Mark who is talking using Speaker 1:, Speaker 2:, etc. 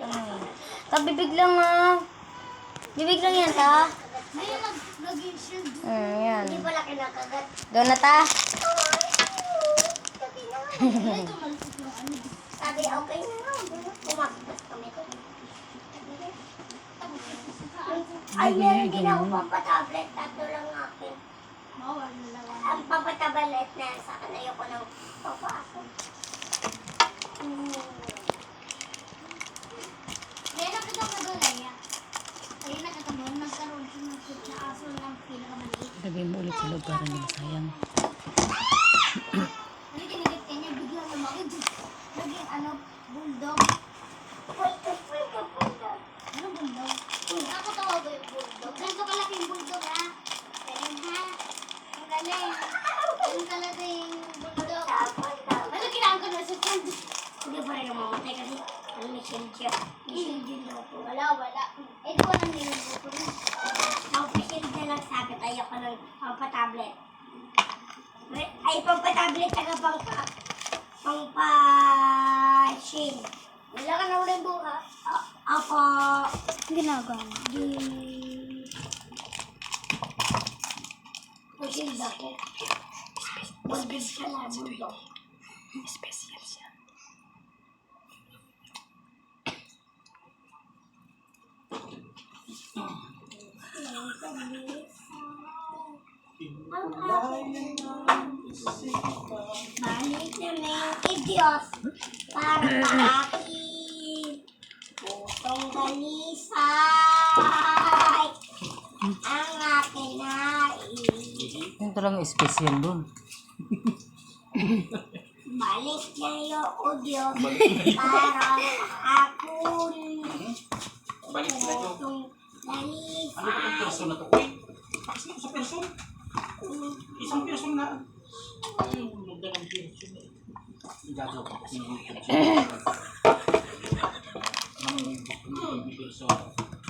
Speaker 1: Ay. Ta, bibig lang ah. Bibig lang yan, ta.
Speaker 2: Hindi yung nag-lagay shield.
Speaker 1: Hmm, yan.
Speaker 2: Hindi pala kinakagat.
Speaker 1: Doon na, ta.
Speaker 2: Sabi, okay na nga. Kumakas kami. Ay, meron din ako pampatablet. Tatlo lang akin. Lang. Ang pampatablet na sa akin. Ayoko nang papasok. Pinakamaliit.
Speaker 3: Lagay mo ulit sa loob para hindi masayang.
Speaker 2: Ano bulldog. Ano bulldog? Ako tawag yung bulldog. Ganito kalaki yung bulldog ha. Galing ha. Ang galing. Ganito kalaki yung bulldog. Ano kailangan ko na sa food? Hindi pa rin mamamatay kasi ano may shield siya. May shield din daw po. Wala, wala. Ko lang nilunod ko. Mag-shield na lang sa akin. Ayoko ng pampatablet. Ay, pampatablet taga pang pa. Pang pa... shield. Wala ka na ulit buha. A- Ako.
Speaker 1: Ginagawa mo.
Speaker 2: Di... Shield ako. Bulldog ka na, bulldog.
Speaker 3: Special siya.
Speaker 2: Balik na idios para sa akin. Pusong ganisay. Ang akin nais.
Speaker 3: Yung talagang special doon.
Speaker 2: Balik na yung udyos para sa akin.
Speaker 4: Balik yung...
Speaker 2: Pusong
Speaker 4: Ano ba yung
Speaker 2: ganisay.
Speaker 4: person na to? Uy, paksa ko sa person. Isang person na. Ay, maganda ng person eh. Gagawa ko sa YouTube.